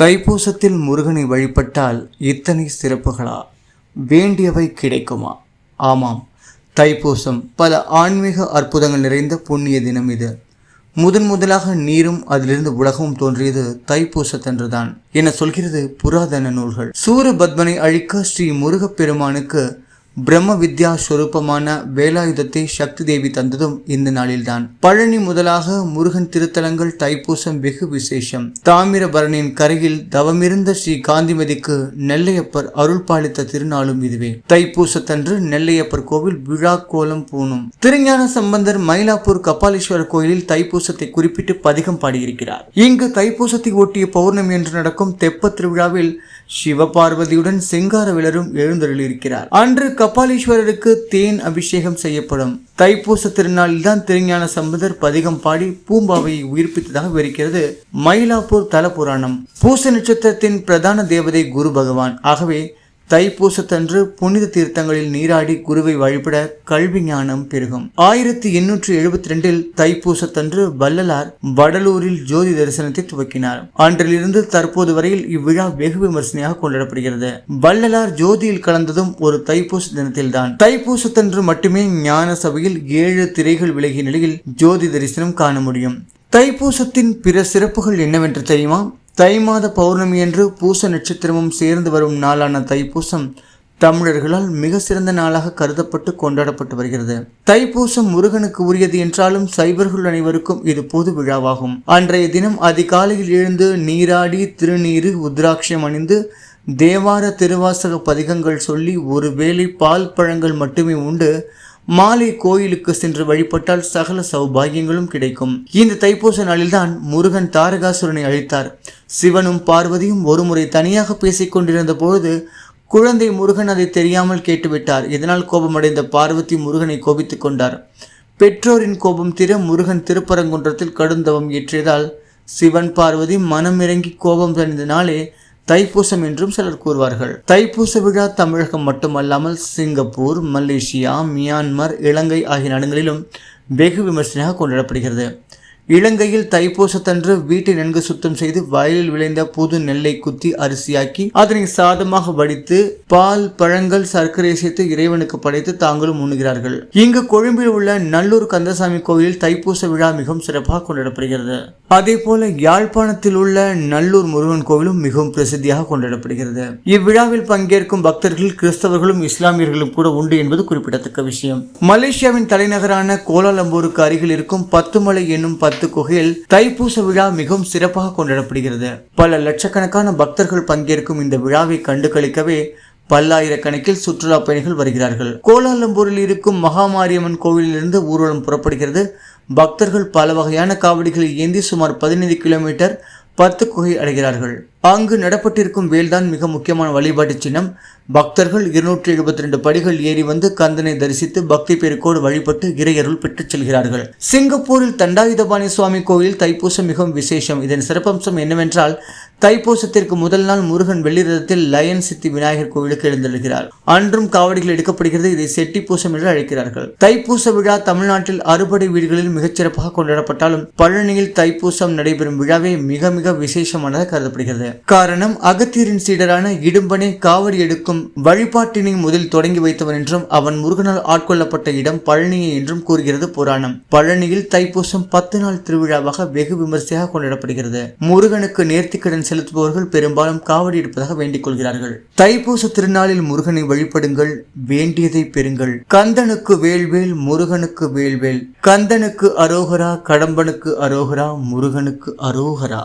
தைப்பூசத்தில் முருகனை வழிபட்டால் இத்தனை சிறப்புகளா? வேண்டியவை கிடைக்குமா? ஆமாம் தைப்பூசம் பல ஆன்மீக அற்புதங்கள் நிறைந்த புண்ணிய தினம் இது. முதன் முதலாக நீரும் அதிலிருந்து உலகமும் தோன்றியது தைப்பூசத்தன்றுதான். என சொல்கிறது? புராதன நூல்கள். சூரபத்மனை அழிக்க ஸ்ரீ முருகப்பெருமானுக்கு பிரம்ம வித்யா ஸ்வரூபமான வேலாயுதத்தை சக்தி தேவி தந்ததும் இந்த நாளில்தான். பழனி முதலாக முருகன் திருத்தலங்கள் தைப்பூசம் வெகு விசேஷம். தாமிரபரணியின் கரையில் தவமிருந்த ஸ்ரீ காந்திமதிக்கு நெல்லையப்பர் அருள் பாலித்த திருநாளும் இதுவே. தைப்பூசத்தன்று நெல்லையப்பர் கோவில் விழா கோலம் பூணும். திருஞான சம்பந்தர் மயிலாப்பூர் கபாலீஸ்வரர் கோயிலில் தைப்பூசத்தை குறிப்பிட்டு பதிகம் பாடியிருக்கிறார். இங்கு தைப்பூசத்தை ஒட்டிய பௌர்ணமி என்று நடக்கும் தெப்ப திருவிழாவில் சிவபார்வதியுடன் சிங்கார விலரும் எழுந்தருளியிருக்கிறார். அன்று கபாலீஸ்வரருக்கு தேன் அபிஷேகம் செய்யப்படும். தைப்பூச திருநாளில்தான் திருஞான சம்பந்தர் பதிகம் பாடி பூம்பாவை உயிர்ப்பித்ததாக விவரிக்கிறது மயிலாப்பூர் தல புராணம் பூச நட்சத்திரத்தின் பிரதான தேவதை குரு பகவான். ஆகவே தைப்பூசத்தன்று புனித தீர்த்தங்களில் நீராடி குருவை வழிபட கல்வி ஞானம் பெருகும். ஆயிரத்தி எண்ணூற்றி எழுபத்தி ரெண்டில் தைப்பூசத்தன்று வள்ளலார் வடலூரில் ஜோதி தரிசனத்தை துவக்கினார். அன்றிலிருந்து தற்போது வரையில் இவ்விழா வெகு விமர்சனையாக கொண்டாடப்படுகிறது. வள்ளலார் ஜோதியில் கலந்ததும் ஒரு தைப்பூச தினத்தில்தான். தைப்பூசத்தன்று மட்டுமே ஞான சபையில் ஏழு திரைகள் விலகிய நிலையில் ஜோதி தரிசனம் காண முடியும். தைப்பூசத்தின் பிற சிறப்புகள் என்னவென்று தெரியுமா? தை மாத பௌர்ணமி என்று பூச நட்சத்திரமும் சேர்ந்து வரும் நாளான தைப்பூசம் தமிழர்களால் மிக சிறந்த நாளாக கருதப்பட்டு கொண்டாடப்பட்டு வருகிறது. தைப்பூசம் முருகனுக்கு உரியது என்றாலும் சைவர்கள் அனைவருக்கும் இது பொது விழாவாகும். அன்றைய தினம் அதிகாலையில் எழுந்து நீராடி திருநீரு உத்ராட்சியம் அணிந்து தேவார திருவாசக பதிகங்கள் சொல்லி ஒருவேளை பால் பழங்கள் மட்டுமே உண்டு. மாலை கோயிலுக்கு சென்று வழிபட்டால் சகல சௌபாகியங்களும் கிடைக்கும். இந்த தைப்பூச நாளில்தான் முருகன் தாரகாசுரனை அழித்தார். சிவனும் பார்வதியும் ஒருமுறை தனியாக பேசிக் கொண்டிருந்த பொழுது குழந்தை முருகன் அதை தெரியாமல் கேட்டுவிட்டார். இதனால் கோபமடைந்த பார்வதி முருகனை கோபித்துக் கொண்டார். பெற்றோரின் கோபம் தீர முருகன் திருப்பரங்குன்றத்தில் கடுந்தவம் இயற்றியதால் சிவன் பார்வதி மனமிறங்கி கோபம் தணிந்த நாளே தைப்பூசம் என்றும் சிலர் கூறுவார்கள். தைப்பூச விழா தமிழகம் மட்டுமல்லாமல் சிங்கப்பூர் மலேசியா மியான்மர் இலங்கை ஆகிய நாடுகளிலும் வெகு விமர்சனையாக கொண்டாடப்படுகிறது. இலங்கையில் தைப்பூசத்தன்று வீட்டை நன்கு சுத்தம் செய்து வயலில் விளைந்த புது நெல்லை குத்தி அரிசியாக்கி அதனை சாதமாக வடித்து பால் பழங்கள் சர்க்கரை சேர்த்து இறைவனுக்கு படைத்து தாங்களும் உண்ணுகிறார்கள். இங்கு கொழும்பில் உள்ள நல்லூர் கந்தசாமி கோவிலில் தைப்பூச விழா மிகவும் சிறப்பாக கொண்டாடப்படுகிறது. அதே போல யாழ்ப்பாணத்தில் உள்ள நல்லூர் முருகன் கோவிலும் மிகவும் பிரசித்தியாக கொண்டாடப்படுகிறது. இவ்விழாவில் பங்கேற்கும் பக்தர்கள் கிறிஸ்தவர்களும் இஸ்லாமியர்களும் கூட உண்டு என்பது குறிப்பிடத்தக்க விஷயம். மலேசியாவின் தலைநகரான கோலாலம்பூருக்கு அருகில் இருக்கும் பத்துமலை என்னும் பத்து குகையில் தைப்பூச விழா மிகவும் சிறப்பாக கொண்டாடப்படுகிறது. பல லட்சக்கணக்கான பக்தர்கள் பங்கேற்கும் இந்த விழாவை கண்டு கழிக்கவே பல்லாயிரக்கணக்கில் சுற்றுலா பயணிகள் வருகிறார்கள். கோலாலம்பூரில் இருக்கும் மகாமாரியம்மன் கோவிலிலிருந்து ஊர்வலம் புறப்படுகிறது பக்தர்கள் பல வகையான காவடிகளை ஏந்தி சுமார் பதினைந்து கிலோமீட்டர் பத்து குகை அடைகிறார்கள். அங்கு நடப்பட்டிருக்கும் வேல்தான் மிக முக்கியமான வழிபாட்டு சின்னம். பக்தர்கள் இருநூற்றி எழுபத்தி ரெண்டு படிகள் ஏறி வந்து கந்தனை தரிசித்து பக்தி பெருக்கோடு வழிபட்டு இறையருள் பெற்றுச் செல்கிறார்கள். சிங்கப்பூரில் தண்டாயுதபாணி சுவாமி கோயில் தைப்பூசம் மிகவும் விசேஷம். இதன் சிறப்பம்சம் என்னவென்றால் தைப்பூசத்திற்கு முதல் நாள் முருகன் வெள்ளிரதத்தில் லயன் சித்தி விநாயகர் கோவிலுக்கு எழுந்தெழுகிறார் அன்றும் காவடிகள் எடுக்கப்படுகிறது. இதை செட்டி பூசம் என்று அழைக்கிறார்கள். தைப்பூச விழா தமிழ்நாட்டில் அறுபடை வீடுகளில் மிகச்சிறப்பாக கொண்டாடப்பட்டாலும் பழனியில் தைப்பூசம் நடைபெறும் விழாவே மிக மிக விசேஷமானதாக கருதப்படுகிறது. காரணம் அகத்தியரின் சீடரான இடும்பனே காவடி எடுக்கும் வழிபாட்டினை முதலில் தொடங்கி வைத்தவன் என்றும் அவன் முருகனால் ஆட்கொள்ளப்பட்ட இடம் பழனியே என்றும் கூறுகிறது புராணம். பழனியில் தைப்பூசம் பத்து நாள் திருவிழாவாக வெகு விமர்சையாக கொண்டாடப்படுகிறது. முருகனுக்கு நேர்த்திக்கடன் செலுத்துபவர்கள் பெரும்பாலும் காவடி எடுப்பதாக வேண்டிக் கொள்கிறார்கள். தைப்பூச திருநாளில் முருகனை வழிபடுங்கள் வேண்டியதை பெறுங்கள். கந்தனுக்கு வேல்வேல் முருகனுக்கு வேல்வேல். கந்தனுக்கு அரோகரா கடம்பனுக்கு அரோகரா முருகனுக்கு அரோகரா.